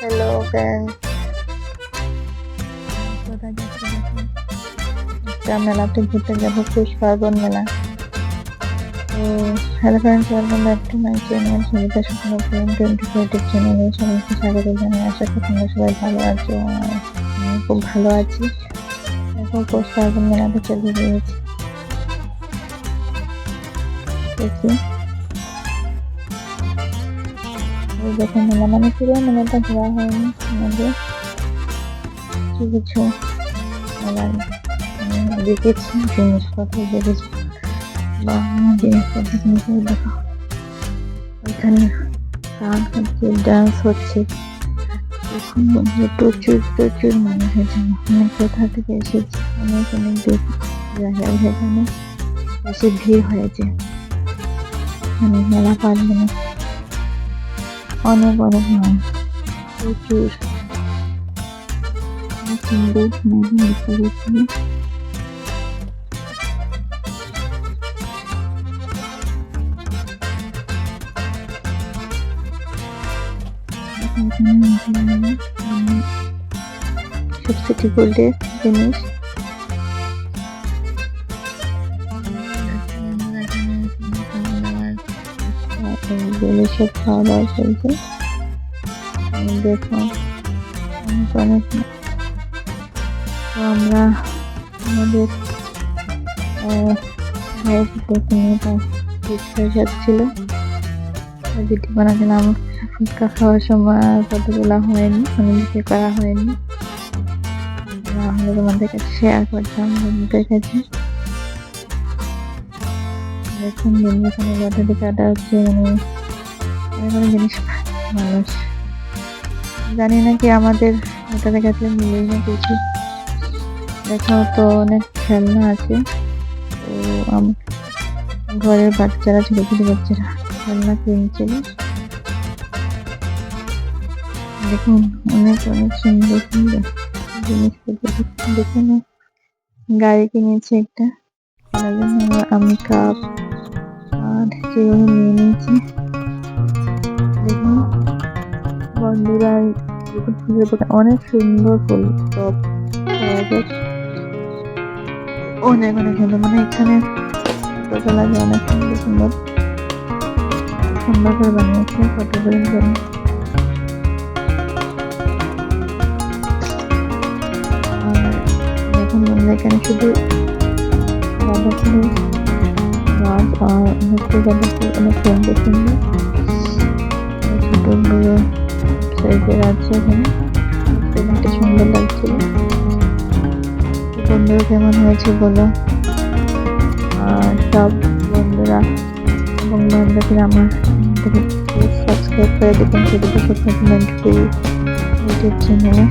Hello friend মেলাতে ঘুরতে যাব পুষ পার্বণ মেলা তো hello friends welcome back to my channel সুবিধা স্বপ্ন ফিল্ম টোয়েন্টি ফোর ইউটিউব চ্যানেলে সবাইকে স্বাগত জানাই। আশা করি তোমরা সবাই ভালো আছো আমি খুব ভালো আছি। এখন পৌষ পার্বণ মেলাতে চলে গিয়েছি। দেখি। দেখুন মেলা মানে পুরো মেলাটা ঘোরা হয়নি আমাদের। কিছু উম, দেখেছি জিনিসপত্র দেখেছি বা জিনিসপত্র জিনিস দেখো। ওইখানে গান হচ্ছে ডান্স হচ্ছে। এখন প্রচুর প্রচুর মানুষ এখানে অনেক কোথা থেকে এসেছে? অনেক অনেক দূর জায়গায় সেখানে বেশি ভিড় হয়েছে। মানে মেলা পারবে না। অনেক অনেক মানুষ প্রচুর অনেক সুন্দর মেলা দেখতে পাচ্ছি সব এগুলো সব খাওয়া দাওয়া চলছে। এই দেখো অনেক তো আমরা আমাদের ভাইয়ের দেখে নিয়ে তার ফুচকা যাচ্ছিল ভিডিও খাওয়ার সময় আর কতগুলো হয়নি মানে ভিডিও করা হয়নি। আমরা তোমাদের কাছে শেয়ার করতাম বন্ধুদের কাছে। দেখুন এখানে পদ্ধতি কাটা হচ্ছে মানে অনেক অনেক জিনিস মানুষ জানি না কি আমাদের ওটার কাছে মিলেই না কিছু। দেখাও তো অনেক খেলনা আছে। তো ঘরের বাচ্চারা ছোট ছোট বাচ্চারা খেলনা কিনছিল দেখুন, অনেক অনেক সুন্দর সুন্দর জিনিসপত্র। দেখুন গাড়ি কিনেছে একটা। আমি কাপ সেগুলো নিয়ে নিয়েছি দেখুন বন্ধুরা দেখুন ফুলের দোকান অনেক সুন্দর ফুল যায় অনেক অনেক সুন্দর মানে এখানে ফটো লাগে অনেক সুন্দর সুন্দর সুন্দর করে বানিয়েছে ফটো করে জন্য আর এখন বন্ধুরা এখানে শুধু ফুলের গাছ আর সুন্দর সাইজের আছে এখানে সুন্দর লাগছিল বন্ধুরা কেমন হয়েছে বলো আর সব বন্ধুরা এবং বান্ধবীরা আমার সাবস্ক্রাইব করে সব কমেন্ট করি ইউটিউব চ্যানেলে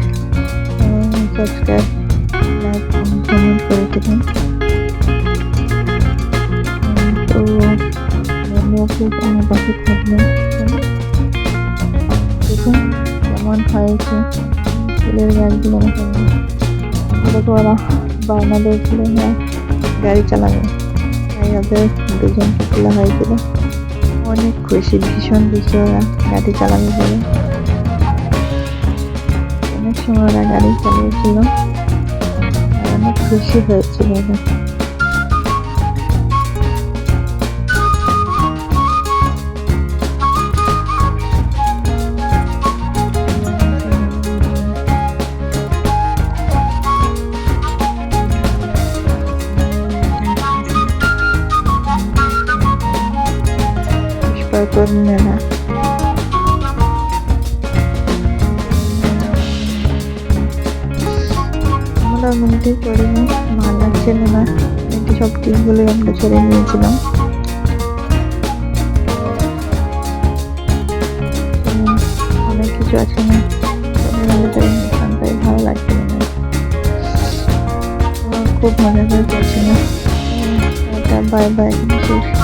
সাবস্ক্রাইব লাইক কমেন্ট করে দেবেন পাশে থাকবেন দেখুন কেমন হয়েছে ফুলের গাছগুলো দেখো ওরা বায়না দিয়েছিল না গাড়ি চালাবে তাই ওদের দুজন খোলা হয়েছিল অনেক খুশি ভীষণ খুশি ওরা গাড়ি চালাবে বলে অনেক সময় ওরা গাড়ি চালিয়েছিল অনেক খুশি হয়েছিল ওরা মেলা আমরা মন্দির করিনি। ভালো লাগছিল না। একটু সব টিমগুলো আমরা ছেড়ে নিয়েছিলাম অনেক কিছু আছে না। তাই ভালো লাগছিল না। খুব মজা করে করছিল বাই বাই শেষ